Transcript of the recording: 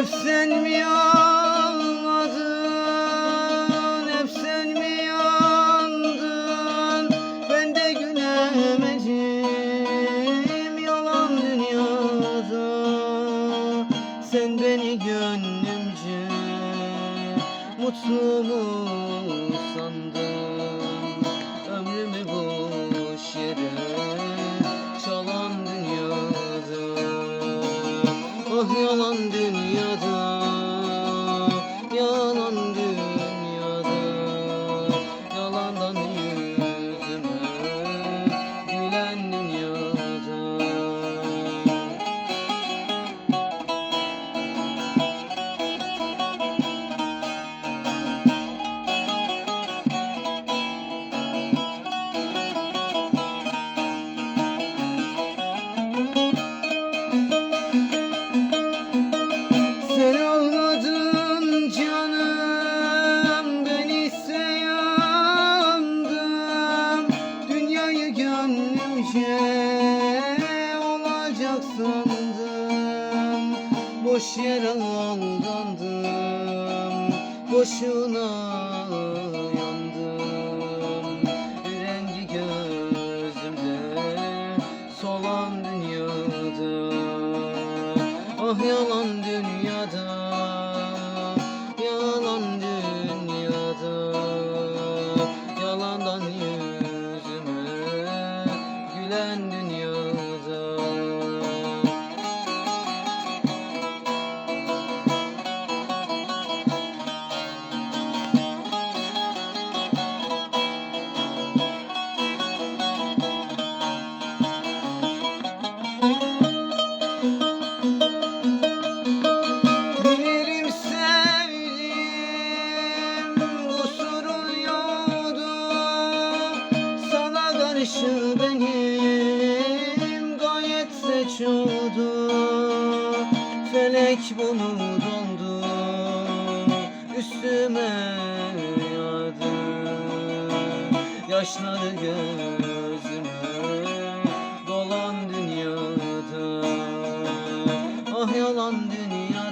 Hep sen mi ağladın Hep sen mi yandın? Ben de gülemedim Yalan dünyada. Sen beni gönlümce Mutlu mu sandın? Gönlümce olacak sandım Boş yere aldandım. Boşuna yandım. Rengi gözümde solan dünyada. Ah yalan Bana. Felek bunu dondu üstüme yağdı Yaşları gözüme dolan dünyada. Ah yalan dünyada